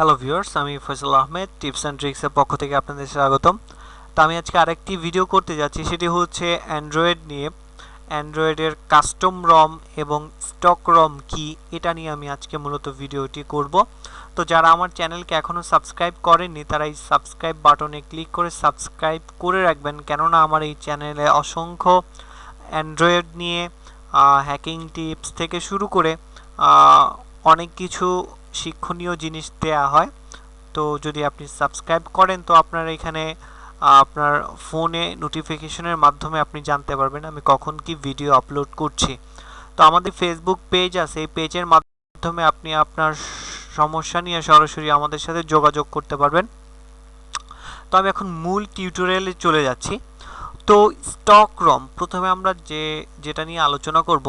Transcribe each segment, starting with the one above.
Hello viewers আমি Faisal Ahmed, tips and ট্রিক্সের পক্ষ থেকে আপনাদের স্বাগতম। তো আমি আজকে আরেকটি ভিডিও করতে যাচ্ছি, সেটি হচ্ছে অ্যান্ড্রয়েড নিয়ে। অ্যান্ড্রয়েডের কাস্টম রম এবং স্টক রম কি, এটা নিয়ে আমি আজকে মূলত ভিডিওটি করব। তো যারা আমার চ্যানেলকে এখনও সাবস্ক্রাইব করেননি, তারা এই সাবস্ক্রাইব বাটনে ক্লিক করে সাবস্ক্রাইব করে রাখবেন। কেননা আমার এই চ্যানেলে অসংখ্য অ্যান্ড্রয়েড নিয়ে হ্যাকিং টিপস থেকে শুরু করে অনেক কিছু শিক্ষণীয় জিনিস দেয়া হয়। তো যদি আপনি সাবস্ক্রাইব করেন, তো আপনার এখানে আপনার ফোনে নোটিফিকেশনের মাধ্যমে আপনি জানতে পারবেন আমি কখন কি ভিডিও আপলোড করছি। তো আমাদের ফেসবুক পেজ আছে, এই পেজের মাধ্যমে আপনি আপনার সমস্যা নিয়ে সরাসরি আমাদের সাথে যোগাযোগ করতে পারবেন। তো আমি এখন মূল টিউটোরিয়ালে চলে যাচ্ছি। তো স্টক রম প্রথমে আমরা যে, যেটা নিয়ে আলোচনা করব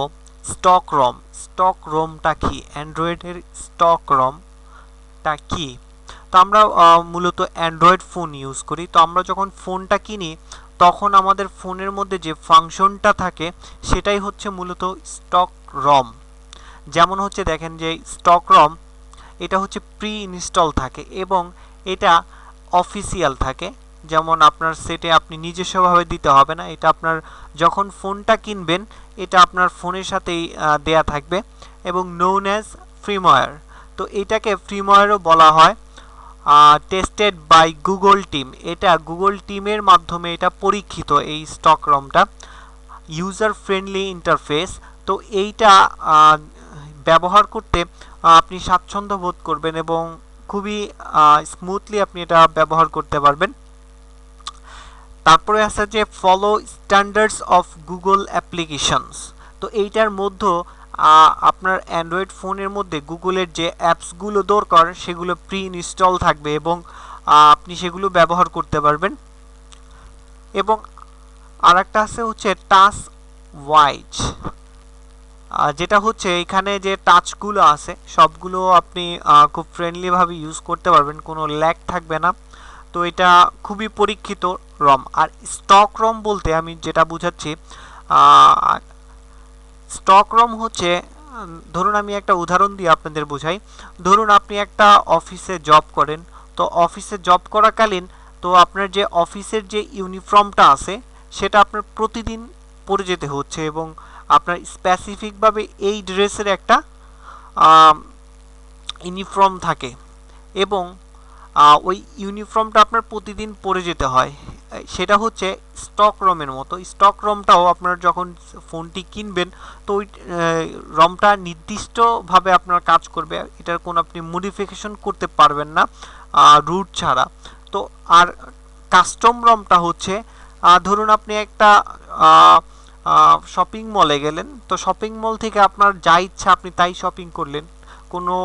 স্টক রম। স্টক রমটা কি? অ্যান্ড্রয়েডের স্টক রমটা কি? তো আমরা মূলত অ্যান্ড্রয়েড ফোন ইউজ করি। তো আমরা যখন ফোনটা কিনি, তখন আমাদের ফোনের মধ্যে যে ফাংশনটা থাকে, সেটাই হচ্ছে মূলত স্টক রম। যেমন হচ্ছে দেখেন যে স্টক রম, এটা হচ্ছে প্রি ইনস্টল থাকে এবং এটা অফিসিয়াল থাকে। যেমন আপনার সেটে আপনি নিজস্বভাবে দিতে হবে না, এটা আপনার যখন ফোনটা কিনবেন, এটা আপনার ফোনের সাথেই দেয়া থাকবে এবং নোন অ্যাজ ফ্রিমওয়্যার তো এটাকে ফ্রিমওয়্যারও বলা হয় টেস্টেড বাই গুগল টিম এটা গুগল টিমের মাধ্যমে এটা পরীক্ষিত এই স্টক রমটা ইউজার ফ্রেন্ডলি ইন্টারফেস তো এইটা ব্যবহার করতে আপনি স্বাচ্ছন্দ্য বোধ করবেন এবং খুবই স্মুথলি আপনি এটা ব্যবহার করতে পারবেন। তারপরে আছে যে follow standards of Google applications তো এইটার মধ্যে আপনার অ্যান্ড্রয়েড ফোনের মধ্যে গুগলের যে অ্যাপসগুলো দরকার, সেগুলো প্রি ইনস্টল থাকবে এবং আপনি সেগুলো ব্যবহার করতে পারবেন। এবং আর একটা আছে হচ্ছে টাচ ওয়াইজ যেটা হচ্ছে এখানে যে টাচগুলো আছে, সবগুলো আপনি খুব ফ্রেন্ডলিভাবে ইউজ করতে পারবেন, কোনো ল্যাগ থাকবে না। তো এটা খুবই পরীক্ষিত রম আর স্টক রম বলতে আমি যেটা বুঝাচ্ছি স্টক রম হচ্ছে, ধরুন আমি একটা উদাহরণ দিয়ে আপনাদের বোঝাই। ধরুন আপনি একটা অফিসে জব করেন, তো অফিসে জব করাকালীন তো আপনার যে অফিসের যে ইউনিফর্মটা আছে, সেটা আপনার প্রতিদিন পরে যেতে হচ্ছে এবং আপনার স্পেসিফিকভাবে এই ড্রেসের একটা ইউনিফর্ম থাকে। এবং ওই ইউনিফর্মটা আপনার প্রতিদিন পরে যেতে হয়। সেটা হচ্ছে স্টক রমের মতো। স্টক রমটাও আপনার যখন ফোনটি কিনবেন, তো ওই রমটা নির্দিষ্টভাবে আপনার কাজ করবে। এটার কোনো আপনি মডিফিকেশন করতে পারবেন না রুট ছাড়া। তো আর কাস্টম রমটা হচ্ছে ধরুন আপনি একটা শপিং মলে গেলেন, তো শপিং মল থেকে আপনার যা ইচ্ছা আপনি তাই শপিং করলেন। কোনো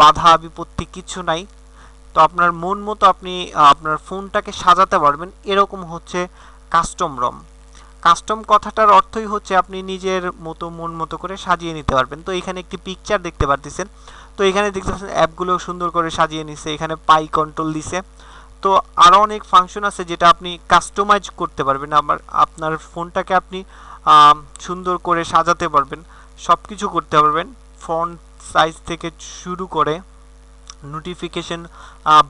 বাধা বিপত্তি কিছু নাই। তো আপনার মন মতো আপনি আপনার ফোনটাকে সাজাতে পারবেন। এরকম হচ্ছে কাস্টম রম কাস্টম কথাটার অর্থই হচ্ছে আপনি নিজের মতো, মন মতো করে সাজিয়ে নিতে পারবেন। তো এখানে একটি পিকচার দেখতে পারতেছেন। তো এখানে দেখতে পাচ্ছেন অ্যাপগুলো সুন্দর করে সাজিয়ে নিছে। এখানে পাই কন্ট্রোল দিছে। তো আরও অনেক ফাংশন আছে যেটা আপনি কাস্টমাইজ করতে পারবেন। আমার আপনার ফোনটাকে আপনি সুন্দর করে সাজাতে পারবেন। সব কিছু করতে পারবেন। ফন্ট সাইজ থেকে শুরু করে নোটিফিকেশন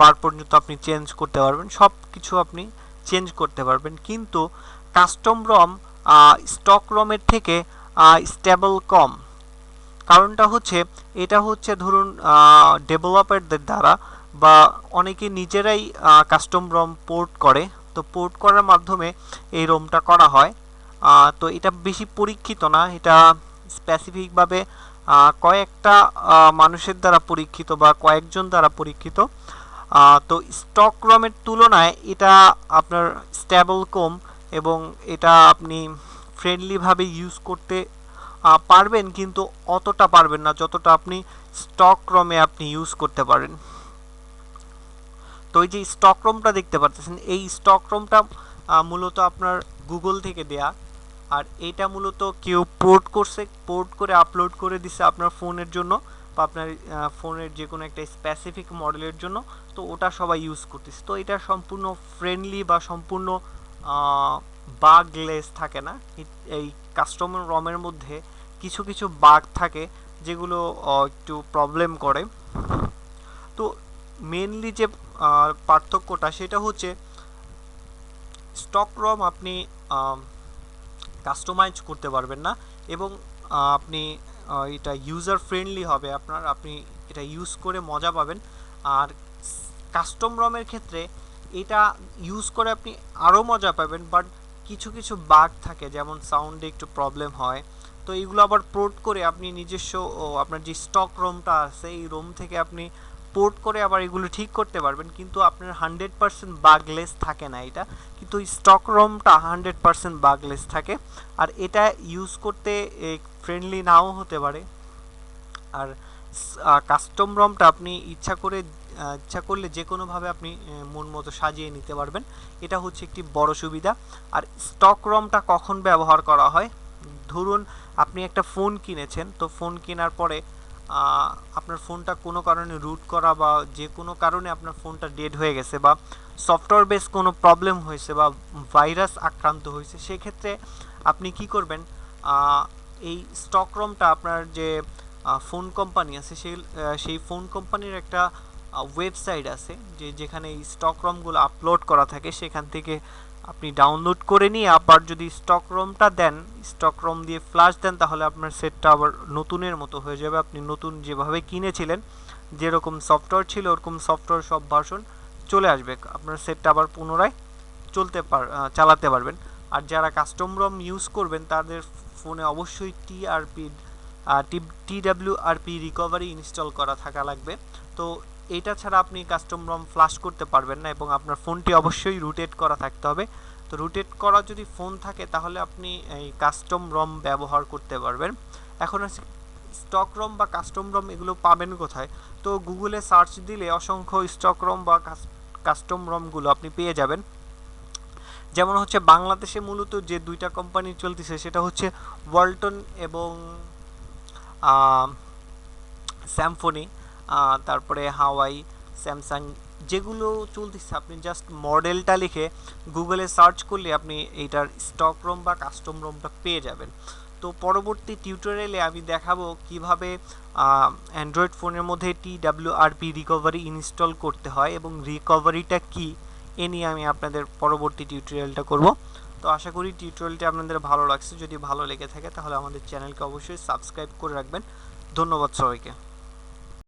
বার পর্যন্ত আপনি চেঞ্জ করতে পারবেন। সব কিছু আপনি চেঞ্জ করতে পারবেন। কিন্তু কাস্টম রম স্টক রমের থেকে স্টেবল কম। কারণটা হচ্ছে, এটা হচ্ছে ধরুন ডেভেলপারদের দ্বারা বা অনেকে নিজেরাই কাস্টম রম পোর্ট করে। তো পোর্ট করার মাধ্যমে এই রোমটা করা হয়। তো এটা বেশি পরীক্ষিত না। এটা স্পেসিফিকভাবে কয়েকটা মানুষের দ্বারা পরীক্ষিত বা কয়েকজন দ্বারা পরীক্ষিত। তো স্টক রমের তুলনায় এটা আপনার স্ট্যাবল কম এবং এটা আপনি ফ্রেন্ডলিভাবে ইউজ করতে পারবেন কিন্তু অতটা পারবেন না যতটা আপনি স্টক রমে আপনি ইউজ করতে পারেন। তো এই যে স্টক রমটা দেখতে পাচ্ছেন, এই স্টক রমটা মূলত আপনার গুগল থেকে দেয়া। আর এটা মূলত কেউ পোর্ট করছে পোর্ট করে আপলোড করে দিছে আপনার ফোনের জন্য বা আপনার ফোনের যে কোনো একটা স্পেসিফিক মডেলের জন্য। তো ওটা সবাই ইউজ করতেছে। তো এটা সম্পূর্ণ ফ্রেন্ডলি বা সম্পূর্ণ বাগলেস থাকে না। এই কাস্টমার রমের মধ্যে কিছু কিছু বাগ থাকে যেগুলো একটু প্রবলেম করে। তো মেনলি যে পার্থক্যটা সেটা হচ্ছে স্টক রম আপনি কাস্টমাইজ করতে পারবেন না এবং আপনি এটা ইউজার ফ্রেন্ডলি হবে, আপনার, আপনি এটা ইউজ করে মজা পাবেন। আর কাস্টম রমের ক্ষেত্রে এটা ইউজ করে আপনি আরও মজা পাবেন বাট কিছু কিছু বাগ থাকে, যেমন সাউন্ডে একটু প্রবলেম হয়। তো এইগুলো আবার পোর্ট করে আপনি নিজস্ব আপনার যে স্টক রোমটা আছে, এই রোম থেকে আপনি পোর্ট করে আবার এগুলো ঠিক করতে পারবেন, কিন্তু আপনার হান্ড্রেড পার্সেন্ট বাগলেস থাকে না এটা। কিন্তু স্টক রোমটা হান্ড্রেড পার্সেন্ট বাগলেস থাকে, আর এটা ইউজ করতে ফ্রেন্ডলি নাও হতে পারে। আর কাস্টম রমটা আপনি ইচ্ছা করে ইচ্ছা করলে যে কোনোভাবে আপনি মন মতো সাজিয়ে নিতে পারবেন। এটা হচ্ছে একটি বড় সুবিধা। আর স্টক রমটা কখন ব্যবহার করা হয়? ধরুন, আপনি একটা ফোন কিনেছেন, তো ফোন কেনার পরে আপনার ফোনটা কোনো কারণে রুট করা বা যে কোনো কারণে আপনার ফোনটা ডেড হয়ে গেছে বা সফটওয়্যার বেস কোনো প্রবলেম হয়েছে বা ভাইরাস আক্রান্ত হয়েছে, সেক্ষেত্রে আপনি কি করবেন? এই স্টক রমটা আপনার যে ফোন কোম্পানি আছে, সেই সেই ফোন কোম্পানির একটা ওয়েবসাইট আছে, যে, যেখানে এই স্টক রমগুলো আপলোড করা থাকে, সেখান থেকে আপনি ডাউনলোড করে নিয়ে আবার যদি স্টক রোমটা দেন স্টক রোম দিয়ে ফ্লাশ দেন, তাহলে আপনার সেটটা আবার নতুনের মতো হয়ে যাবে। আপনি নতুন যেভাবে কিনেছিলেন, যেরকম সফটওয়্যার ছিল, ওরকম সফটওয়্যার সব ভার্সন চলে আসবে। আপনার সেটটা আবার পুনরায় চলতে পার চালাতে পারবেন। আর যারা কাস্টম রম ইউজ করবেন, তাদের ফোনে অবশ্যই TRP T W RP recovery install করা থাকা লাগবে। তো এটা ছাড়া আপনি কাস্টম রম ফ্লাশ করতে পারবেন না এবং আপনার ফোনটি অবশ্যই রুটেট করা থাকতে হবে। তো রুটেট করা যদি ফোন থাকে, তাহলে আপনি এই কাস্টম রম ব্যবহার করতে পারবেন। এখন আছে স্টক রম বা কাস্টম রম এগুলো পাবেন কোথায়? তো গুগলে সার্চ দিলে অসংখ্য স্টক রম বা কাস্টম রমগুলো আপনি পেয়ে যাবেন। যেমন হচ্ছে বাংলাদেশে মূলত যে দুইটা কোম্পানি চলতেছে, সেটা হচ্ছে ওয়ালটন এবং স্যামফোনি তারপরে হাওয়াই, স্যামসাং, যেগুলো চলতেছে, আপনি জাস্ট মডেলটা লিখে গুগলে সার্চ করলে আপনি এইটার স্টক রোম বা কাস্টম রোমটা পেয়ে যাবেন। তো পরবর্তী টিউটোরিয়ালে আমি দেখাবো কীভাবে অ্যান্ড্রয়েড ফোনের মধ্যে T W RP recovery install করতে হয় এবং রিকভারিটা কি, এ নিয়ে আমি আপনাদের পরবর্তী টিউটোরিয়ালটা করব। তো আশা করি টিউটোরিয়ালটি আপনাদের ভালো লাগছে। যদি ভালো লেগে থাকে তাহলে আমাদের চ্যানেলকে অবশ্যই সাবস্ক্রাইব করে রাখবেন। ধন্যবাদ সবাইকে।